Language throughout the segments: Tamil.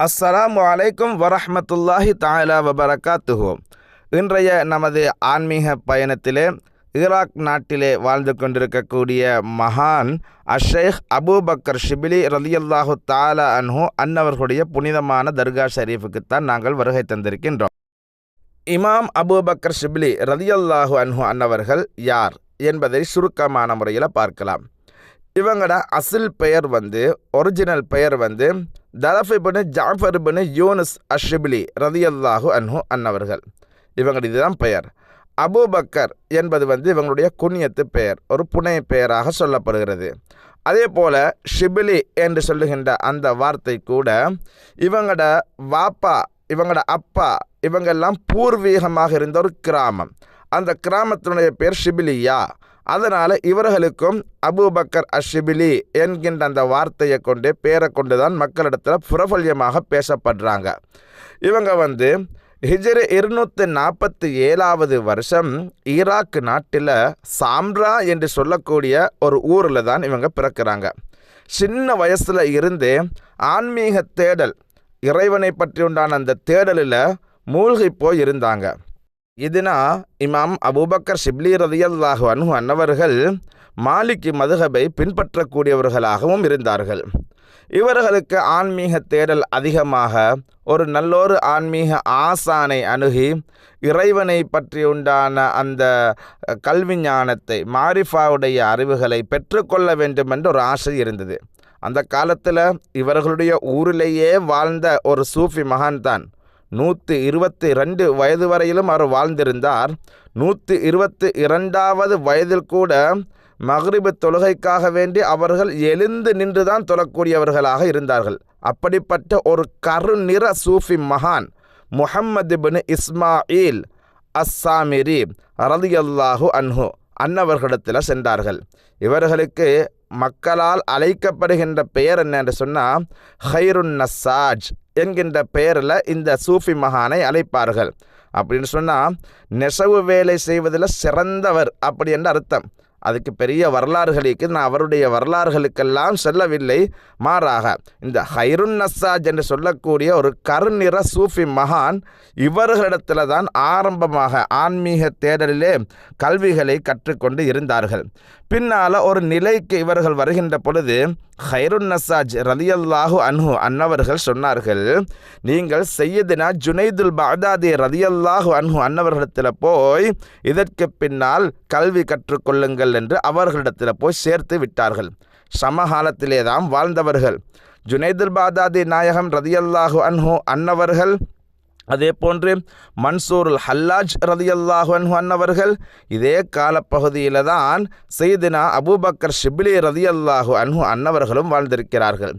அஸ்ஸலாமு அலைக்கும் வரஹ்மத்துல்லாஹி தஆலா வபரகாத்துஹு. இன்றைய நமது ஆன்மீக பயணத்திலே ஈராக் நாட்டிலே வாழ்ந்து கொண்டிருக்கக்கூடிய மகான் அஷேக் அபூபக்கர் ஷிபிலி ரலியல்லாஹு தாலா அன்ஹு அன்னவர்களுடைய புனிதமான தர்கா ஷரீஃபுக்குத்தான் நாங்கள் வருகை தந்திருக்கின்றோம். இமாம் அபூபக்கர் ஷிபிலி ரலியல்லாஹு அன்ஹு அன்னவர்கள் யார் என்பதை சுருக்கமான முறையில் பார்க்கலாம். இவங்களோட அசில் பெயர் வந்து ஒரிஜினல் பெயர் வந்து தலஃபிபின் ஜாஃபர் பின் யூனுஸ் அஷிபிலி ரதியல்லாஹு அன்ஹு அன்னவர்கள். இவங்களோட இதுதான் பெயர். அபூபக்கர் என்பது வந்து இவங்களுடைய குண்ணியத்து பெயர். ஒரு புனை பெயராக சொல்லப்படுகிறது. அதே போல் ஷிபிலி என்று சொல்லுகின்ற அந்த வார்த்தை கூட இவங்களோட வாப்பா இவங்களோட அப்பா இவங்கெல்லாம் பூர்வீகமாக இருந்த ஒரு கிராமம். அந்த கிராமத்தினுடைய பேர் ஷிபிலியா. அதனால் இவர்களுக்கும் அபுபக்கர் அஷிபிலி என்கின்ற அந்த வார்த்தையை கொண்டு பேரை கொண்டு தான் மக்களிடத்தில் பிரபல்யமாக பேசப்படுறாங்க. இவங்க வந்து ஹிஜ்ரு இருநூற்றி நாற்பத்தி ஏழாவது வருஷம் ஈராக் நாட்டில் சாம்ரா என்று சொல்லக்கூடிய ஒரு ஊரில் தான் இவங்க பிறக்கிறாங்க. சின்ன வயசில் இருந்து ஆன்மீக தேடல் இறைவனை பற்றி உண்டான அந்த தேடலில் மூழ்கி போய் இருந்தாங்க இதுனா இமாம் அபூபக்கர் ஷிப்லி ரதியல்லாஹு அன்ஹு அன்னவர்கள் மாலிக்கு மதுகபை பின்பற்றக்கூடியவர்களாகவும் இருந்தார்கள். இவர்களுக்கு ஆன்மீக தேடல் அதிகமாக ஒரு நல்லொரு ஆன்மீக ஆசானை அணுகி இறைவனை பற்றி உண்டான அந்த கல்வி ஞானத்தை மாரிஃபாவுடைய அறிவுகளை பெற்றுக்கொள்ள வேண்டும் என்ற ஒரு ஆசை இருந்தது அந்த காலத்தில் இவர்களுடைய ஊரிலேயே வாழ்ந்த ஒரு சூஃபி மகான் தான் நூற்றி இருபத்தி ரெண்டு வயது வரையிலும் அவர் வாழ்ந்திருந்தார். நூற்றி இருபத்தி இரண்டாவது வயதில் கூட மகரிபு தொழுகைக்காக வேண்டி அவர்கள் எழுந்து நின்றுதான் தொழக்கூடியவர்களாக இருந்தார்கள். அப்படிப்பட்ட ஒரு கருநிற சூஃபி மகான் முஹம்மது பின் இஸ்மாயில் அஸ்ஸாமிரி ரலியல்லாஹு அன்ஹு அன்னவர்களிடத்தில் சென்றார்கள். இவர்களுக்கு மக்களால் அழைக்கப்படுகின்ற பெயர் என்ன என்று சொன்னால் ஹைருன் நசாஜ் என்கின்ற பெயரில் இந்த சூஃபி மகானை அழைப்பார்கள். அப்படின்னு சொன்னால் நெசவு வேலை செய்வதில் சிறந்தவர் அப்படி என்ற அர்த்தம். அதுக்கு பெரிய வரலாறுகளுக்கு நான் அவருடைய வரலாறுகளுக்கெல்லாம் செல்லவில்லை. மாறாக இந்த ஹைருன் நசாஜ் என்று சொல்லக்கூடிய ஒரு கருநிற சூஃபி மகான் இவர்களிடத்தில் தான் ஆரம்பமாக ஆன்மீக தேடலிலே கல்விகளை கற்றுக்கொண்டு இருந்தார்கள். பின்னால் ஒரு நிலைக்கு இவர்கள் வருகின்ற பொழுது ஹைருன் நசாஜ் ரதியல்லாஹு அன்ஹு அன்னவர்கள் சொன்னார்கள் நீங்கள் செய்யதினா ஜுனைதுல் பாதாதி ரதியல்லாஹு அன்ஹு அன்னவர்களிடத்தில் போய் இதற்கு பின்னால் கல்வி கற்றுக்கொள்ளுங்கள் என்று அவர்களிடத்தில் போய் சேர்த்து விட்டார்கள். சமகாலத்திலே தான் வாழ்ந்தவர்கள். ஜுனைதுல் பாதாதி நாயகம் ரதியல்லாஹு அன்ஹு அன்னவர்கள் அதே போன்று மன்சூருல் ஹல்லாஜ் ரதியல்லாஹு அன்ஹு அன்னவர்கள் இதே காலப்பகுதியில் தான் செய்தினா அபூபக்கர் ஷிபிலி ரதியல்லாஹு அன்ஹு அன்னவர்களும் வாழ்ந்திருக்கிறார்கள்.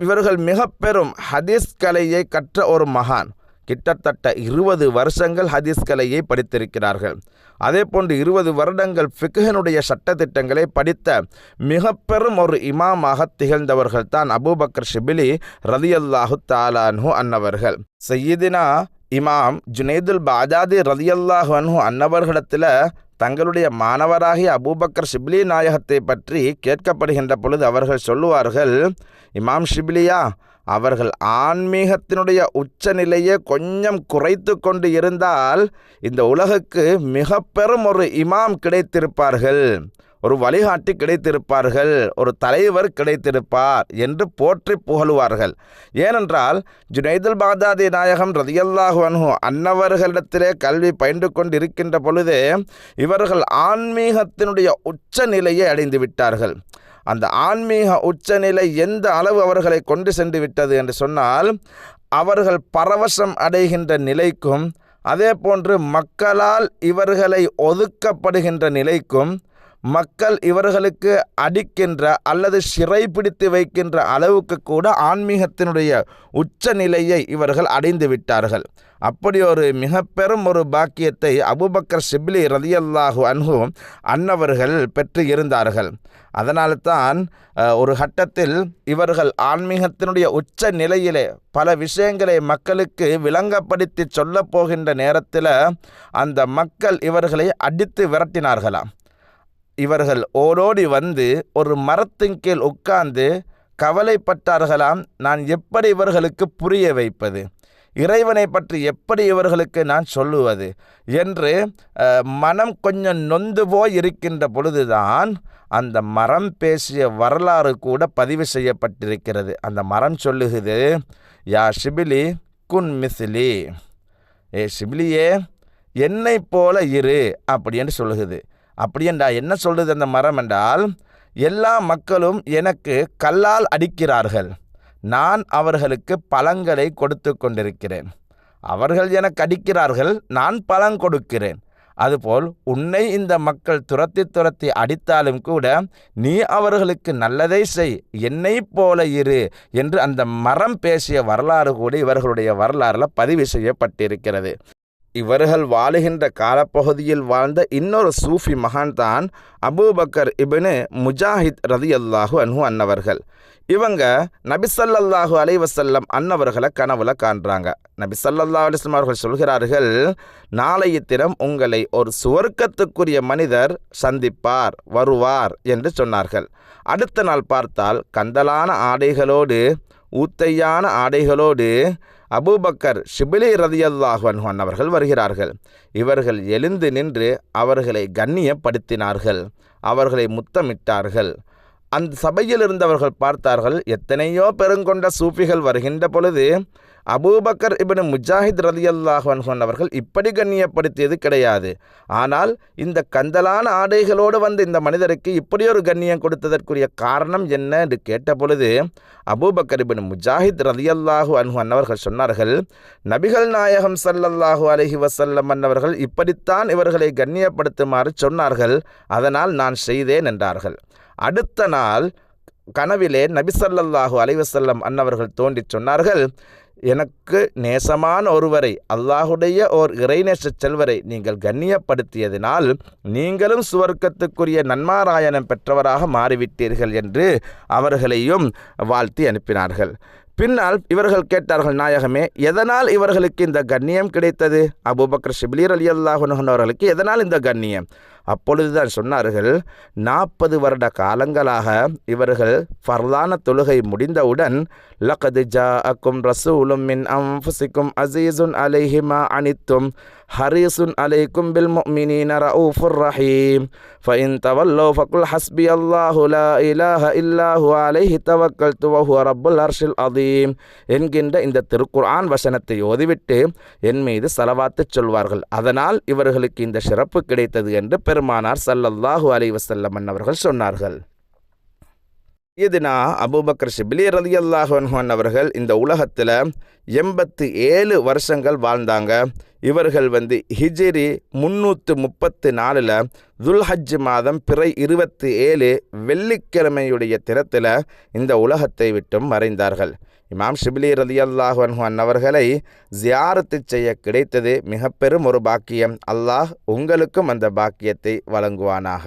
இவர்கள் மிக பெரும் ஹதீஸ் கலையை கற்ற ஒரு மகான். கிட்டத்தட்ட இருபது வருஷங்கள் ஹதீஸ் கலையை படித்திருக்கிறார்கள். அதே போன்று இருபது வருடங்கள் ஃபிக்ஹனுடைய சட்டத்திட்டங்களை படித்த மிக பெரும் ஒரு இமாமாக திகழ்ந்தவர்கள் தான் அபூபக்கர் ஷிபிலி ரதியல்லாஹு தாலான்ஹு அன்னவர்கள். சையீதினா இமாம் ஜுனைதுல் பாஜாதி ரதியல்லாஹு அன்ஹு அன்னவர்களிடத்தில் தங்களுடைய மாணவராகிய அபூபக்கர் ஷிப்லி நாயகத்தை பற்றி கேட்கப்படுகின்ற பொழுது அவர்கள் சொல்லுவார்கள் இமாம் ஷிப்லியா அவர்கள் ஆன்மீகத்தினுடைய உச்சநிலையை கொஞ்சம் குறைத்து கொண்டு இருந்தால் இந்த உலகுக்கு மிக பெரும் ஒரு இமாம் கிடைத்திருப்பார்கள். ஒரு வழிகாட்டி கிடைத்திருப்பார்கள். ஒரு தலைவர் கிடைத்திருப்பார் என்று போற்றி புகழுவார்கள். ஏனென்றால் ஜுனைதுல் பாதாதி நாயகம் ரதியல்லாஹு அன்ஹு அன்னவர்களிடத்திலே கல்வி பயின்று கொண்டு இருக்கின்ற பொழுது இவர்கள் ஆன்மீகத்தினுடைய உச்ச நிலையை அடைந்து விட்டார்கள். அந்த ஆன்மீக உச்சநிலை எந்த அளவு அவர்களை கொண்டு சென்று விட்டது என்று சொன்னால் அவர்கள் பரவசம் அடைகின்ற நிலைக்கும் அதே போன்று மக்களால் இவர்களை ஒதுக்கப்படுகின்ற நிலைக்கும் மக்கள் இவர்களுக்கு அடிக்கின்ற அல்லது சிறை பிடித்து வைக்கின்ற அளவுக்கு கூட ஆன்மீகத்தினுடைய உச்ச நிலையை இவர்கள் அடைந்து விட்டார்கள். அப்படி ஒரு மிக பெரும் ஒரு பாக்கியத்தை அபுபக்கர் சிப்லி ரதியல்லாஹு அன்ஹு அன்னவர்கள் பெற்று இருந்தார்கள். அதனால் தான் ஒரு கட்டத்தில் இவர்கள் ஆன்மீகத்தினுடைய உச்ச நிலையிலே பல விஷயங்களை மக்களுக்கு விளங்கப்படுத்தி சொல்லப் போகின்ற நேரத்தில் அந்த மக்கள் இவர்களை அடித்து விரட்டினார்களாம். இவர்கள் ஓடோடி வந்து ஒரு மரத்தின் கீழ் உட்கார்ந்து கவலைப்பட்டார்களாம் நான் எப்படி இவர்களுக்கு புரிய வைப்பது? இறைவனை பற்றி எப்படி இவர்களுக்கு நான் சொல்லுவது? என்று மனம் கொஞ்சம் நொந்து போய் இருக்கின்ற பொழுதுதான் அந்த மரம் பேசிய வரலாறு கூட பதிவு செய்யப்பட்டிருக்கிறது. அந்த மரம் சொல்லுகிறது யா ஷிபிலி குன் மிசிலி ஏ ஷிபிலியே என்னை போல இரு அப்படின்னு சொல்லுகிறது. அப்படியென்றா என்ன சொல்கிறது அந்த மரம் என்றால் எல்லா மக்களும் எனக்கு கல்லால் அடிக்கிறார்கள். நான் அவர்களுக்கு பழங்களை கொடுத்து கொண்டிருக்கிறேன். அவர்கள் எனக்கு அடிக்கிறார்கள் நான் பழம் கொடுக்கிறேன். அதுபோல் உன்னை இந்த மக்கள் துரத்தி துரத்தி அடித்தாலும் கூட நீ அவர்களுக்கு நல்லதை செய் என்னை போல இரு என்று அந்த மரம் பேசிய வரலாறு கூட இவர்களுடைய வரலாறில் பதிவு செய்யப்பட்டிருக்கிறது. இவர்கள் வாழுகின்ற காலப்பகுதியில் வாழ்ந்த இன்னொரு சூஃபி மகான் தான் அபூபக்கர் இப்னு முஜாஹித் ரதி அல்லாஹு அன்ஹு அன்னவர்கள். இவங்க நபிசல்லாஹு அலைவசல்லம் அன்னவர்களை கனவுல காண்றாங்க. நபிசல்லா அலிஸ்லாம் அவர்கள் சொல்கிறார்கள் நாளைய தினம் உங்களை ஒரு சுவர்க்கத்துக்குரிய மனிதர் சந்திப்பார் வருவார் என்று சொன்னார்கள். அடுத்த நாள் பார்த்தால் கந்தலான ஆடைகளோடு ஊத்தையான ஆடைகளோடு அபூபக்கர் ஷிபிலி ரதியல்லாஹன் அவர்கள் வருகிறார்கள். இவர்கள் எழுந்து நின்று அவர்களை கண்ணியப்படுத்தினார்கள். அவர்களை முத்தமிட்டார்கள். அந்த சபையில் இருந்தவர்கள் பார்த்தார்கள் எத்தனையோ பெருங்கொண்ட சூஃபிகள் வருகின்ற பொழுது அபூபக்கர் இபின் முஜாஹித் ரதியல்லாஹன் அவர்கள் இப்படி கண்ணியப்படுத்தியது கிடையாது. ஆனால் இந்த கந்தலான ஆடைகளோடு வந்த இந்த மனிதருக்கு இப்படி ஒரு கண்ணியம் கொடுத்ததற்குரிய காரணம் என்ன என்று கேட்ட பொழுது அபூபக்கர் இபின் முஜாஹித் ரதியல்லாஹு அன்ஹு அன்னவர்கள் சொன்னார்கள் நபிகள் நாயகம் சல்லல்லாஹு அலஹி வசல்லம் அன்னவர்கள் இப்படித்தான் இவர்களை கண்ணியப்படுத்துமாறு சொன்னார்கள். அதனால் நான் செய்தேன் என்றார்கள். அடுத்த நாள் கனவிலே நபிசல்லாஹு அலைவசல்லம் அன்னவர்கள் தோண்டிச் சொன்னார்கள் எனக்கு நேசமான ஒருவரை அல்லாஹுடைய ஓர் இறைநேச செல்வரை நீங்கள் கண்ணியப்படுத்தியதினால் நீங்களும் சுவர்க்கத்துக்குரிய நன்மாராயணம் பெற்றவராக மாறிவிட்டீர்கள் என்று அவர்களையும் வாழ்த்தி அனுப்பினார்கள். பின்னால் இவர்கள் கேட்டார்கள் நாயகமே எதனால் இவர்களுக்கு இந்த கண்ணியம் கிடைத்தது? அபூபக்கர் ஷிபிலீர் அலி அல்லாஹன் அவர்களுக்கு எதனால் இந்த கண்ணியம்? அப்பொழுதுதான் சொன்னார்கள் நாற்பது வருட காலங்களாக இவர்கள் ஃபர்லான தொழுகை முடிந்தவுடன் லகது ஜா அக்கும் ரசூலும் மின் அம்ஃபுசிக்கும் அசீசுன் அலிஹிமா அனித்தும் ஹரீசுன் அலைக்கும் பில் முஃமினீன ரഊஃபுர் ரஹீம் ஃபஇன் தவல்லோ ஃபகுல் ஹஸ்பி அல்லாஹு லா இலாஹ இல்லாஹு அலைஹி தவக்கல்து வஹுவ ரப்புல் அர்ஷில் அதீம் என்கின்ற இந்த திருக்குர்ஆன் வசனத்தை ஓதிவிட்டு என் மீது சலவாத்துச் சொல்வார்கள். அதனால் இவர்களுக்கு இந்த சிறப்பு கிடைத்தது என்று பெருமானார் ஸல்லல்லாஹு அலைஹி வஸல்லம் அவர்கள் சொன்னார்கள். இதுனா அபூபக்கர் ஷிபிலி ரதி அல்லாஹன் அவர்கள் இந்த உலகத்தில் எண்பத்து ஏழு வருஷங்கள் வாழ்ந்தாங்க. இவர்கள் வந்து ஹிஜிரி முன்னூற்று முப்பத்து நாலில் துல்ஹஜ் மாதம் பிறை இருபத்தி ஏழு வெள்ளிக்கிழமையுடைய தினத்தில் இந்த உலகத்தை விட்டும் மறைந்தார்கள். இமாம் ஷிபிலி ரதி அல்லாஹன் அவர்களை ஜியாரத்து செய்ய கிடைத்தது மிக பெரும் ஒரு பாக்கியம். அல்லாஹ் உங்களுக்கும் அந்த பாக்கியத்தை வழங்குவானாக.